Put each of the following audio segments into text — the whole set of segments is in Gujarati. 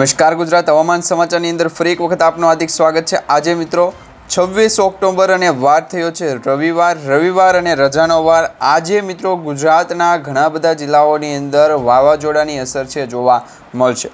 નમસ્કાર ગુજરાત હવામાન સમાચારની અંદર ફરી એક વખત આપનું હાર્દિક સ્વાગત છે. આજે મિત્રો છવ્વીસ ઓક્ટોબર અને વાર થયો છે. રવિવાર રવિવાર અને રજાનો વાર. આજે મિત્રો ગુજરાતના ઘણા બધા જિલ્લાઓની અંદર વાવાઝોડાની અસર છે જોવા મળશે.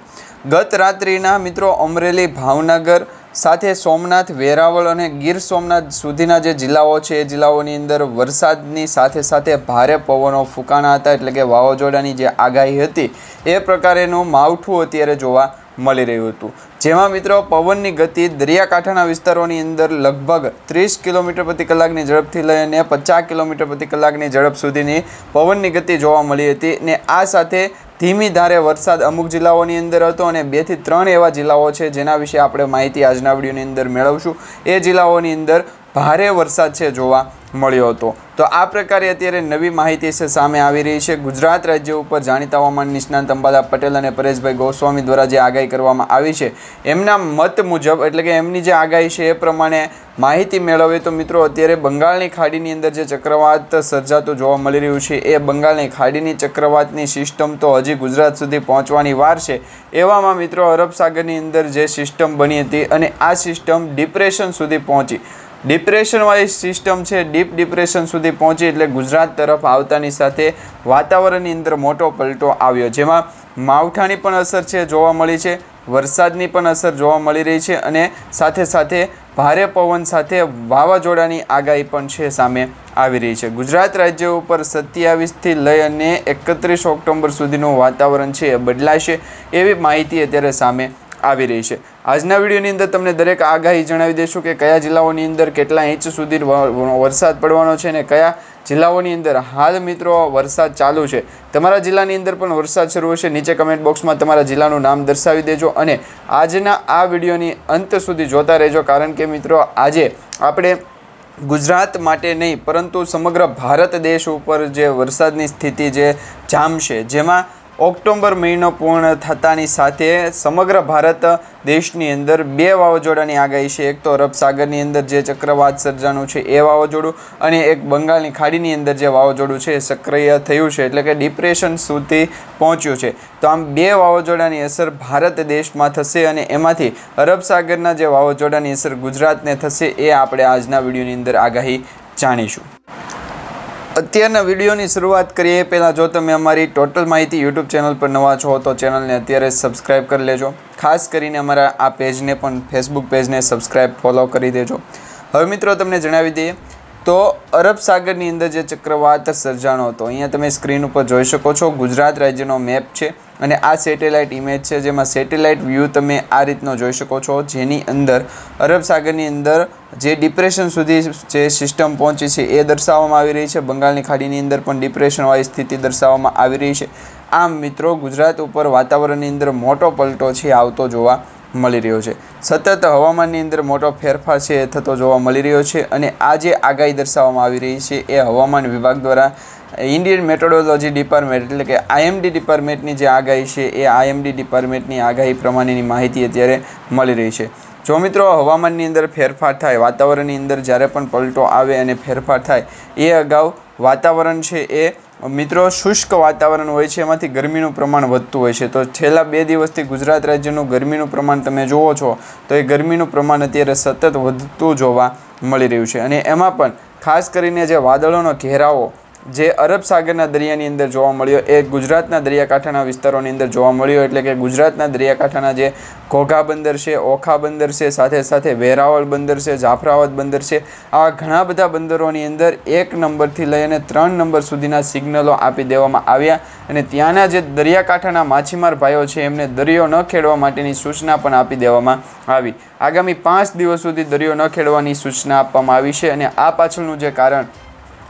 ગત રાત્રિના મિત્રો અમરેલી, ભાવનગર સાથે સોમનાથ, વેરાવળ અને ગીર સોમનાથ સુધીના જે જિલ્લાઓ છે, એ જિલ્લાઓની અંદર વરસાદની સાથે સાથે ભારે પવનો ફૂંકાણા હતા. એટલે કે વાવાઝોડાની જે આગાહી હતી, એ પ્રકારેનું માવઠું અત્યારે જોવા મળી રહ્યું હતું. જેમાં મિત્રો પવનની ગતિ દરિયાકાંઠાના વિસ્તારોની અંદર લગભગ ત્રીસ કિલોમીટર પ્રતિ કલાકની ઝડપથી લઈને પચાસ કિલોમીટર પ્રતિ કલાકની ઝડપ સુધીની પવનની ગતિ જોવા મળી હતી ને આ સાથે ધીમી ધારે વરસાદ અમુક જિલ્લાઓની અંદર હતો અને બેથી ત્રણ એવા જિલ્લાઓ છે જેના વિશે આપણે માહિતી આજના વિડીયોની અંદર મેળવશું. એ જિલ્લાઓની અંદર ભારે વરસાદ છે જોવા મળ્યો હતો. તો આ પ્રકારે અત્યારે નવી માહિતી છે સામે આવી રહી છે. ગુજરાત રાજ્ય ઉપર જાણીતા હવામાન નિષ્ણાંત અંબાલા પટેલ અને પરેશભાઈ ગોસ્વામી દ્વારા જે આગાહી કરવામાં આવી છે, એમના મત મુજબ, એટલે કે એમની જે આગાહી છે એ પ્રમાણે માહિતી મેળવીએ તો મિત્રો અત્યારે બંગાળની ખાડીની અંદર જે ચક્રવાત સર્જાતું જોવા મળી રહ્યું છે, એ બંગાળની ખાડીની ચક્રવાતની સિસ્ટમ તો હજી ગુજરાત સુધી પહોંચવાની વાર છે. એવામાં મિત્રો અરબ સાગરની અંદર જે સિસ્ટમ બની હતી અને આ સિસ્ટમ ડિપ્રેશન સુધી પહોંચી. ડિપ્રેશનવાળી સિસ્ટમ છે. ડીપ ડિપ્રેશન સુધી પહોંચી એટલે ગુજરાત તરફ આવતાની સાથે વાતાવરણની અંદર મોટો પલટો આવ્યો. જેમાં માવઠાની પણ અસર છે, જોવા મળી છે. વરસાદની પણ અસર જોવા મળી રહી છે અને સાથે સાથે ભારે પવન સાથે વાવાઝોડાની આગાહી પણ છે સામે આવી રહી છે. ગુજરાત રાજ્ય ઉપર સત્યાવીસથી લઈ અને એકત્રીસ ઓક્ટોબર સુધીનું વાતાવરણ છે, એ બદલાશે એવી માહિતી અત્યારે સામે આવી રહી છે. આજના વિડીયોની અંદર તમને દરેક આગાહી જણાવી દઈશું કે કયા જિલ્લાઓની અંદર કેટલા ઇંચ સુધી વરસાદ પડવાનો છે અને કયા જિલ્લાઓની અંદર હાલ મિત્રો વરસાદ ચાલુ છે. તમારા જિલ્લાની અંદર પણ વરસાદ શરૂ હશે. નીચે કમેન્ટ બોક્સમાં તમારા જિલ્લાનું નામ દર્શાવી દેજો અને આજના આ વિડીયોની અંત સુધી જોતા રહેજો. કારણ કે મિત્રો આજે આપણે ગુજરાત માટે નહીં, પરંતુ સમગ્ર ભારત દેશ ઉપર જે વરસાદની સ્થિતિ જે જામશે જેમાં ઓક્ટોબર મહિનો પૂર્ણ થતાની સાથે સમગ્ર ભારત દેશની અંદર બે વાવાઝોડાની આગાહી છે. એક તો અરબ સાગરની અંદર જે ચક્રવાત સર્જાનું છે એ વાવાઝોડું અને એક બંગાળની ખાડીની અંદર જે વાવાઝોડું છે એ સક્રિય થયું છે. એટલે કે ડિપ્રેશન સુધી પહોંચ્યું છે. તો આમ બે વાવાઝોડાની અસર ભારત દેશમાં થશે અને એમાંથી અરબ સાગરના જે વાવાઝોડાની અસર ગુજરાતને થશે એ આપણે આજના વિડીયોની અંદર આગાહી જાણીશું. અત્યારના વિડીયોની શરૂઆત કરીએ. પહેલાં જો તમે અમારી ટોટલ માહિતી યુટ્યુબ ચેનલ પર નવા છો, તો ચેનલને અત્યારે સબસ્ક્રાઈબ કરી લેજો. ખાસ કરીને અમારા આ પેજને પણ ફેસબુક પેજને સબસ્ક્રાઇબ ફોલો કરી દેજો. હવે મિત્રો, તમને જણાવી દઈએ. તો અરબ સાગરની અંદર જે ચક્રવાત સર્જાણો હતો, અહીંયા તમે સ્ક્રીન ઉપર જોઈ શકો છો, ગુજરાત રાજ્યનો મેપ છે અને આ સેટેલાઇટ ઇમેજ છે, જેમાં સેટેલાઇટ વ્યૂ તમે આ રીતનો જોઈ શકો છો, જેની અંદર અરબ સાગરની અંદર જે ડિપ્રેશન સુધી જે સિસ્ટમ પહોંચી છે એ દર્શાવવામાં આવી રહી છે, બંગાળની ખાડીની અંદર પણ ડિપ્રેશનવાળી સ્થિતિ દર્શાવવામાં આવી રહી છે. આમ મિત્રો, ગુજરાત ઉપર વાતાવરણની અંદર મોટો પલટો છે આવતો જોવા મળી રહ્યો છે. સતત હવામાનની અંદર મોટો ફેરફાર છે એ થતો જોવા મળી રહ્યો છે અને આ જે આગાહી દર્શાવવામાં આવી રહી છે એ હવામાન વિભાગ દ્વારા ઇન્ડિયન મેટ્રોલોજી ડિપાર્ટમેન્ટ એટલે કે આઈએમડી ડિપાર્ટમેન્ટની જે આગાહી છે એ આઈએમડી ડિપાર્ટમેન્ટની આગાહી પ્રમાણેની માહિતી અત્યારે મળી રહી છે. જો મિત્રો, હવામાનની અંદર ફેરફાર થાય, વાતાવરણની અંદર જ્યારે પણ પલટો આવે અને ફેરફાર થાય, એ અગાઉ વાતાવરણ છે એ, મિત્રો, શુષ્ક વાતાવરણ હોય છે, એમાંથી ગરમીનું પ્રમાણ વધતું હોય છે. તો છેલ્લા બે દિવસથી ગુજરાત રાજ્યનું ગરમીનું પ્રમાણ તમે જુઓ છો, તો એ ગરમીનું પ્રમાણ અત્યારે સતત વધતું જોવા મળી રહ્યું છે. અને એમાં પણ ખાસ કરીને જે વાદળોનો ઘેરાવો જે અરબ સાગરના દરિયાની અંદર જોવા મળ્યો, એ ગુજરાતના દરિયાકાંઠાના વિસ્તારોની અંદર જોવા મળ્યો, એટલે કે ગુજરાતના દરિયાકાંઠાના જે ઘોઘા બંદર છે, ઓખા બંદર છે, સાથે સાથે વેરાવળ બંદર છે, જાફરાબાદ બંદર છે, આવા ઘણા બધા બંદરોની અંદર એક નંબરથી લઈ અને ત્રણ નંબર સુધીના સિગ્નલો આપી દેવામાં આવ્યા અને ત્યાંના જે દરિયાકાંઠાના માછીમાર ભાઈઓ છે, એમને દરિયો ન ખેડવા માટેની સૂચના પણ આપી દેવામાં આવી. આગામી પાંચ દિવસ સુધી દરિયો ન ખેડવાની સૂચના આપવામાં આવી છે અને આ પાછળનું જે કારણ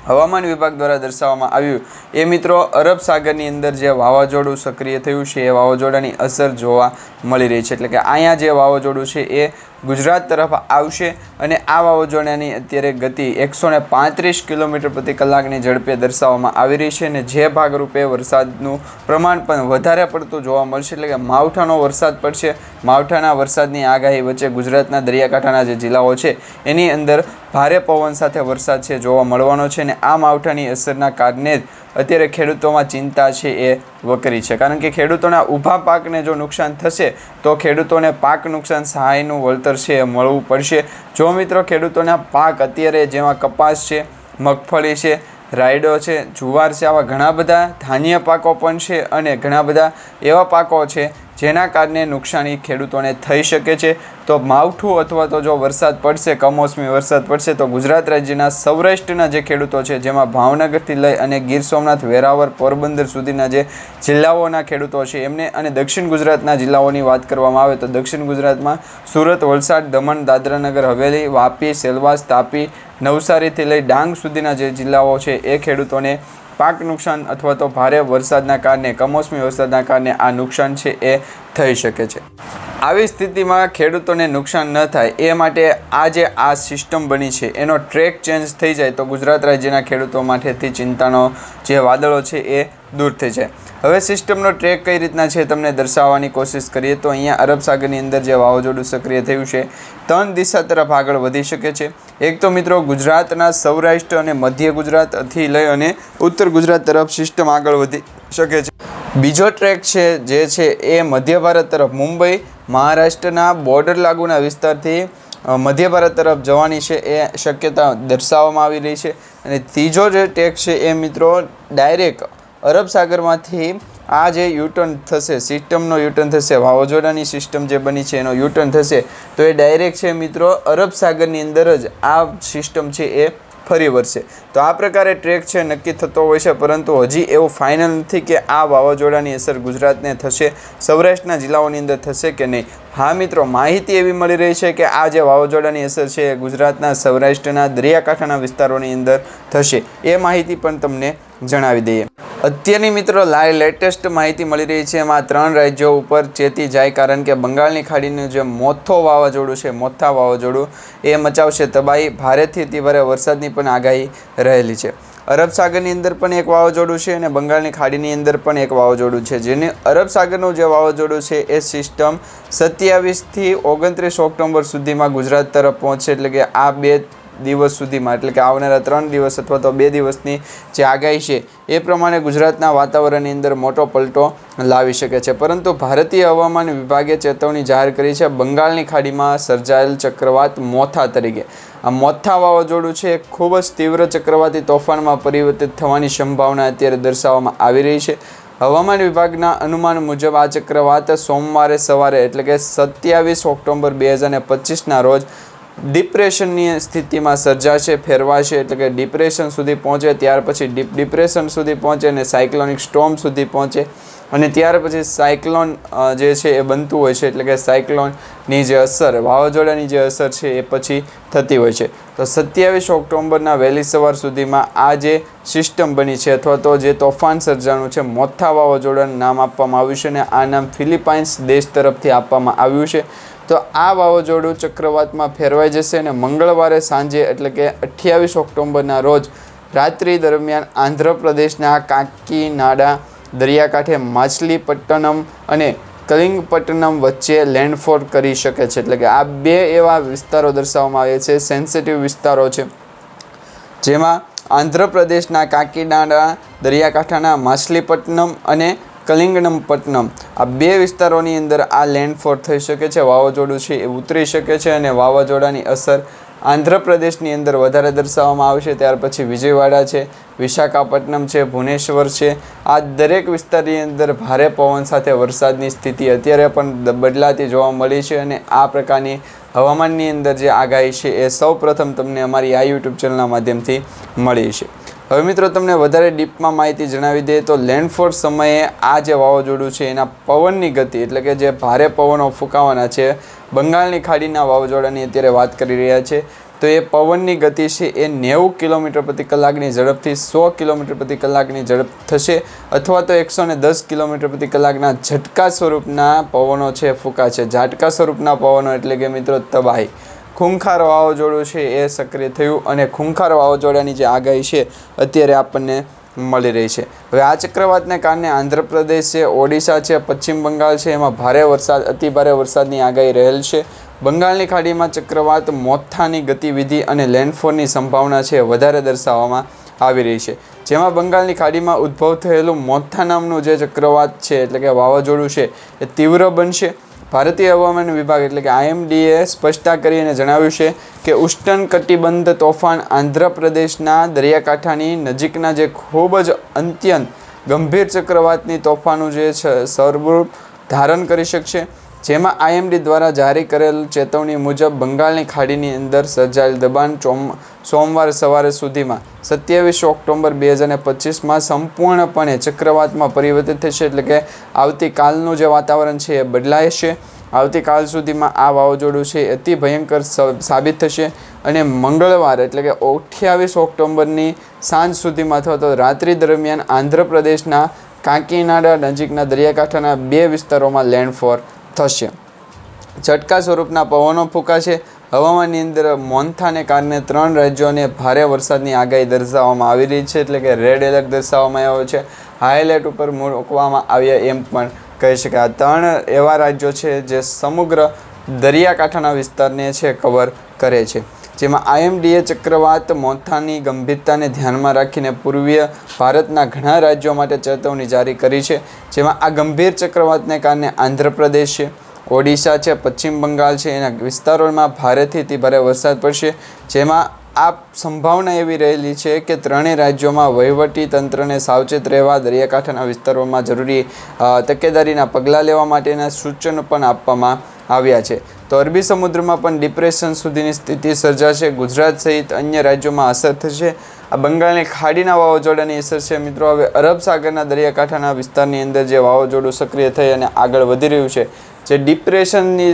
હવામાન વિભાગ દ્વારા દર્શાવવામાં આવ્યું. એ મિત્રો, અરબ સાગરની અંદર જે વાવાઝોડું સક્રિય થયું છે, એ વાવાઝોડાની અસર જોવા મળી રહી છે. એટલે કે અહીંયા જે વાવાઝોડું છે, એ ગુજરાત તરફ આવશે અને આ વાવાઝોડાની અત્યારે ગતિ એકસો ને પાંત્રીસ કિલોમીટર પ્રતિ કલાકની ઝડપે દર્શાવવામાં આવી રહી છે અને જે ભાગરૂપે વરસાદનું પ્રમાણ પણ વધારે પડતું જોવા મળશે, એટલે કે માવઠાનો વરસાદ પડશે. માવઠાના વરસાદની આગાહી વચ્ચે ગુજરાતના દરિયાકાંઠાના જે જિલ્લાઓ છે, એની અંદર ભારે પવન સાથે વરસાદ છે, જોવા મળવાનો છે અને આ માવઠાની અસરના કારણે જ અત્યારે ખેડૂતોમાં ચિંતા છે એ વકરી છે. કારણ કે ખેડૂતોના ઊભા પાકને જો નુકસાન થશે, તો ખેડૂતોને પાક નુકસાન સહાયનું વળતર છે એ મળવું પડશે. જો મિત્રો, ખેડૂતોના પાક અત્યારે જેમાં કપાસ છે, મગફળી છે, રાયડો છે, જુવાર છે, આવા ઘણા બધા ધાન્ય પાકો પણ છે અને ઘણા બધા એવા પાકો છે જેના કારણે નુકસાની ખેડૂતોને થઈ શકે છે. તો માવઠું અથવા તો જો વરસાદ પડશે, કમોસમી વરસાદ પડશે, તો ગુજરાત રાજ્યના સૌરાષ્ટ્રના જે ખેડૂતો છે, જેમાં ભાવનગરથી લઈ અને ગીર સોમનાથ વેરાવર પોરબંદર સુધીના જે જિલ્લાઓના ખેડૂતો છે, એમને અને દક્ષિણ ગુજરાતના જિલ્લાઓની વાત કરવામાં આવે તો દક્ષિણ ગુજરાતમાં સુરત, વલસાડ, દમણ, દાદરાનગર, હવેલી, વાપી, સેલવાસ, તાપી, નવસારીથી લઈ ડાંગ સુધીના જે જિલ્લાઓ છે, એ ખેડૂતોને પાક નુકસાન અથવા તો ભારે વરસાદના કારણે કમોસમી વરસાદના કારણે આ નુકસાન છે એ થઈ શકે છે. આવી સ્થિતિમાં ખેડૂતોને નુકસાન ન થાય, એ માટે આ જે આ સિસ્ટમ બની છે. એનો ટ્રેક ચેન્જ થઈ જાય તો ગુજરાત રાજ્યના ખેડૂતો માટેથી ચિંતાનો જે વાદળો છે એ દૂર થઈ જાય. હવે સિસ્ટમનો ટ્રેક કઈ રીતના છે તમને દર્શાવવાની કોશિશ કરીએ તો અહીંયા અરબ સાગરની અંદર જે વાવાઝોડું સક્રિય થયું છે, ત્રણ દિશા તરફ આગળ વધી શકે છે. એક તો મિત્રો ગુજરાતના સૌરાષ્ટ્ર અને મધ્ય ગુજરાતથી લઈ અને ઉત્તર ગુજરાત તરફ સિસ્ટમ આગળ વધી શકે છે. બીજો ટ્રેક છે, જે છે એ મધ્ય ભારત તરફ મુંબઈ, મહારાષ્ટ્રના બોર્ડર લાગુના વિસ્તારથી મધ્ય ભારત તરફ જવાની છે એ શક્યતા દર્શાવવામાં આવી રહી છે. અને ત્રીજો જે ટ્રેક છે એ મિત્રો, ડાયરેક્ટ અરબ સાગરમાંથી આ જે યુટર્ન થશે, સિસ્ટમનો યુટર્ન થશે, વાવાઝોડાની સિસ્ટમ જે બની છે એનો યુટર્ન થશે, તો એ ડાયરેક્ટ છે મિત્રો, અરબ સાગરની અંદર જ આ સિસ્ટમ છે એ ફરી વળશે. તો આ પ્રકારે ટ્રેક છે, નક્કી થતો હોય છે, પરંતુ હજી એવું ફાઇનલ નથી કે આ વાવાઝોડાની અસર ગુજરાતને થશે, સૌરાષ્ટ્રના જિલ્લાઓની અંદર થશે કે નહીં. હા મિત્રો, માહિતી એવી મળી રહી છે કે આ જે વાવાઝોડાની અસર છે એ ગુજરાતના સૌરાષ્ટ્રના દરિયાકાંઠાના વિસ્તારોની અંદર થશે. એ માહિતી પણ તમને જણાવી દઈએ. અત્યારની મિત્રો લાઈ લેટેસ્ટ માહિતી મળી રહી છે, એમાં ત્રણ રાજ્યો ઉપર ચેતી જાય કારણ કે બંગાળની ખાડીનું જે મોથો વાવાઝોડું છે, મોથા વાવાઝોડું, એ મચાવશે તબાહી. ભારેથી અતિભારે વરસાદની પણ આગાહી રહેલી છે. અરબ સાગરની અંદર પણ એક વાવાઝોડું છે અને બંગાળની ખાડીની અંદર પણ એક વાવાઝોડું છે. જેને અરબ સાગરનું જે વાવાઝોડું છે, એ સિસ્ટમ સત્યાવીસથી ઓગણત્રીસ ઓક્ટોબર સુધીમાં ગુજરાત તરફ પહોંચશે. એટલે કે આ બે દિવસ સુધીમાં, એટલે કે આવનારા ત્રણ દિવસ અથવા તો બે દિવસની જે આગાહી છે, એ પ્રમાણે ગુજરાતના વાતાવરણની અંદર મોટો પલટો લાવી શકે છે. પરંતુ ભારતીય હવામાન વિભાગે ચેતવણી જાહેર કરી છે, બંગાળની ખાડીમાં સર્જાયેલ ચક્રવાત મોથા તરીકે. આ મોથા વાવાઝોડું છે, એ ખૂબ જ તીવ્ર ચક્રવાતી તોફાનમાં પરિવર્તિત થવાની સંભાવના અત્યારે દર્શાવવામાં આવી રહી છે. હવામાન વિભાગના અનુમાન મુજબ આ ચક્રવાત સોમવારે સવારે, એટલે કે સત્યાવીસ ઓક્ટોબર બે હજાર પચીસના રોજ ડિપ્રેશનની સ્થિતિમાં સર્જાશે, ફેરવાશે, એટલે કે ડિપ્રેશન સુધી પહોંચે, ત્યાર પછી ડીપ, ડિપ્રેશન સુધી પહોંચે અને સાયક્લોનિક સ્ટોમ સુધી પહોંચે. અને ત્યાર પછી સાયક્લોન જે છે એ બનતું હોય છે, એટલે કે સાયક્લોનની જે અસર, વાવાઝોડાની જે અસર છે એ પછી થતી હોય છે. તો સત્યાવીસ ઓક્ટોબરના વહેલી સવાર સુધીમાં આ જે સિસ્ટમ બની છે અથવા તો જે તોફાન સર્જાનું છે, મોથા વાવાઝોડાનું નામ આપવામાં આવ્યું છે અને આ નામ ફિલિપાઇન્સ દેશ તરફથી આપવામાં આવ્યું છે. તો આ વાવાઝોડું ચક્રવાતમાં ફેરવાઈ જશે અને મંગળવારે સાંજે એટલે કે અઠ્યાવીસ ઓક્ટોબરના રોજ રાત્રિ દરમિયાન આંધ્રપ્રદેશના કાકીનાડા દરિયાકાંઠે માછલીપટ્ટનમ અને કલિંગપટ્ટનમ વચ્ચે લેન્ડફોલ કરી શકે છે. એટલે કે આ બે એવા વિસ્તારો દર્શાવવામાં આવે છે સેન્સિટિવ વિસ્તારો છે. જેમાં આંધ્રપ્રદેશના કાકીનાડા દરિયાકાંઠાના માછલીપટ્ટનમ અને કલિંગનમપટ્ટનમ. આ બે વિસ્તારોની અંદર આ લેન્ડફોલ થઈ શકે છે, વાવાઝોડું છે એ ઉતરી શકે છે અને વાવાઝોડાની અસર આંધ્રપ્રદેશની અંદર વધારે દર્શાવવામાં આવશે. ત્યાર પછી વિજયવાડા છે, વિશાખાપટ્ટનમ છે, ભુવનેશ્વર છે. આ દરેક વિસ્તારની અંદર ભારે પવન સાથે વરસાદની સ્થિતિ અત્યારે પણ બદલાતી જોવા મળી છે અને આ પ્રકારની હવામાનની અંદર જે આગાહી છે એ સૌ પ્રથમ તમને અમારી આ યુટ્યુબ ચેનલના માધ્યમથી મળી છે. હવે મિત્રો, તમને વધારે ડીપમાં માહિતી જણાવી દઈએ તો લેન્ડફોર સમયે આ જે વાવાઝોડું છે, એના પવનની ગતિ, એટલે કે જે ભારે પવનો ફૂંકાવાના છે, બંગાળની ખાડીના વાવાઝોડાની અત્યારે વાત કરી રહ્યા છે, તો એ પવનની ગતિ છે એ નેવું કિલોમીટર પ્રતિ કલાકની ઝડપથી સો કિલોમીટર પ્રતિ કલાકની ઝડપ થશે, અથવા તો એકસો ને દસ કિલોમીટર પ્રતિ કલાકના ઝટકા સ્વરૂપના પવનો છે ફૂંકા છે ઝાટકા સ્વરૂપના પવનો, એટલે કે મિત્રો, તબાહી. ખૂંખાર વાવાઝોડું છે એ સક્રિય થયું અને ખૂંખાર વાવાઝોડાની જે આગાહી છે, અત્યારે આપણને મળી રહી છે. હવે આ ચક્રવાતને કારણે આંધ્રપ્રદેશ છે, ઓડિશા છે, પશ્ચિમ બંગાળ છે, એમાં ભારે વરસાદ, અતિ ભારે વરસાદની આગાહી રહેલ છે. બંગાળની ખાડીમાં ચક્રવાત મોથાની ગતિવિધિ અને લેન્ડફોલની સંભાવના છે વધારે દર્શાવવામાં આવી રહી છે. જેમાં બંગાળની ખાડીમાં ઉદ્ભવ થયેલું મોથા નામનું જે ચક્રવાત છે, એટલે કે વાવાઝોડું છે, એ તીવ્ર બનશે. ભારતીય હવામાન વિભાગ એટલે કે આઈએમડીએ સ્પષ્ટતા કરીને જણાવ્યું છે કે ઉષ્ણ કટિબંધ તોફાન આંધ્રપ્રદેશના દરિયાકાંઠાની નજીકના જે ખૂબ જ અત્યંત ગંભીર ચક્રવાતની તોફાનું જે છે સ્વરૂપ ધારણ કરી શકશે. જેમાં આઈએમડી દ્વારા જારી કરેલ ચેતવણી મુજબ બંગાળની ખાડીની અંદર સર્જાયેલ દબાણ સોમવાર સવારે સુધીમાં સત્યાવીસ ઓક્ટોબર બે હજાર પચીસમાં સંપૂર્ણપણે ચક્રવાતમાં પરિવર્તિત થશે એટલે કે આવતીકાલનું જે વાતાવરણ છે એ બદલાય આવતીકાલ સુધીમાં આ વાવાઝોડું છે અતિ ભયંકર સાબિત થશે અને મંગળવાર એટલે કે અઠ્યાવીસ ઓક્ટોબરની સાંજ સુધીમાં અથવા તો રાત્રિ દરમિયાન આંધ્રપ્રદેશના કાંકીનાડા નજીકના દરિયાકાંઠાના બે વિસ્તારોમાં લેન્ડફોર થશે. ઝટકા સ્વરૂપના પવનો ફૂંકાશે. હવામાનની અંદર મોન્થાને કારણે ત્રણ રાજ્યોને ભારે વરસાદની આગાહી દર્શાવવામાં આવી રહી છે, એટલે કે રેડ એલર્ટ દર્શાવવામાં આવ્યો છે. હાઈલાઇટ ઉપર મૂકવામાં આવ્યા એમ પણ કહી શકાય. આ ત્રણ એવા રાજ્યો છે જે સમગ્ર દરિયાકાંઠાના વિસ્તારને છે કવર કરે છે. જેમાં આઈએમડીએ ચક્રવાત મોથાની ગંભીરતાને ધ્યાનમાં રાખીને પૂર્વીય ભારતના ઘણા રાજ્યો માટે ચેતવણી જારી કરી છે. જેમાં આ ગંભીર ચક્રવાતને કારણે આંધ્રપ્રદેશ છે, ઓડિશા છે, પશ્ચિમ બંગાળ છે, એના વિસ્તારોમાં ભારેથી અતિ ભારે વરસાદ પડશે. જેમાં આ સંભાવના એવી રહેલી છે કે ત્રણેય રાજ્યોમાં વહીવટી તંત્રને સાવચેત રહેવા, દરિયાકાંઠાના વિસ્તારોમાં જરૂરી તકેદારીના પગલાં લેવા માટેના સૂચનો પણ આપવામાં આવ્યા છે. તો અરબી સમુદ્રમાં પણ ડિપ્રેશન સુધીની સ્થિતિ સર્જાશે. ગુજરાત સહિત અન્ય રાજ્યોમાં અસર થશે. આ બંગાળની ખાડીના વાવાઝોડાની અસર છે. મિત્રો, હવે અરબ સાગરના દરિયાકાંઠાના વિસ્તારની અંદર જે વાવાઝોડું સક્રિય થઈ અને આગળ વધી રહ્યું છે, જે ડિપ્રેશનની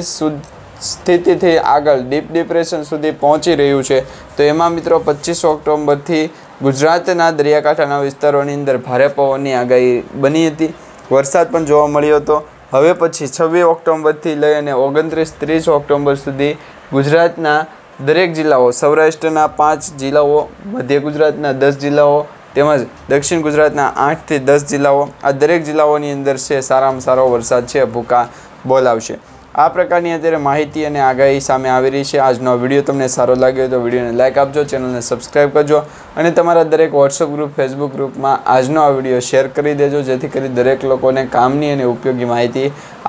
સ્થિતિથી આગળ ડીપ ડિપ્રેશન સુધી પહોંચી રહ્યું છે. તો એમાં મિત્રો, પચીસ ઓક્ટોબરથી ગુજરાતના દરિયાકાંઠાના વિસ્તારોની અંદર ભારે પવનની આગાહી બની હતી. વરસાદ પણ જોવા મળ્યો હતો. હવે પછી છવ્વીસ ઓક્ટોબરથી લઈ અને ઓગણત્રીસ, ત્રીસ ઓક્ટોબર સુધી ગુજરાતના દરેક જિલ્લાઓ, સૌરાષ્ટ્રના પાંચ જિલ્લાઓ, મધ્ય ગુજરાતના દસ જિલ્લાઓ તેમજ દક્ષિણ ગુજરાતના આઠથી દસ જિલ્લાઓ આ દરેક જિલ્લાઓની અંદર છે સારામાં સારો વરસાદ છે ભૂકા બોલાવશે. આ પ્રકારની અત્યારે માહિતી અને આગાહી સામે આવી રહી છે. આજનો વીડિયો તમને સારો લાગ્યો તો વિડીયોને લાઇક આપજો, ચેનલને સબસ્ક્રાઈબ કરજો અને તમારા દરેક વોટ્સઅપ ગ્રુપ ફેસબુક ગ્રુપમાં આજનો આ વીડિયો શેર કરી દેજો, જેથી કરી દરેક લોકોને કામની અને ઉપયોગી માહિતી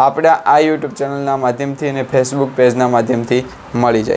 આપણા આ યુટ્યુબ ચેનલના માધ્યમથી અને ફેસબુક પેજના માધ્યમથી મળી જાય.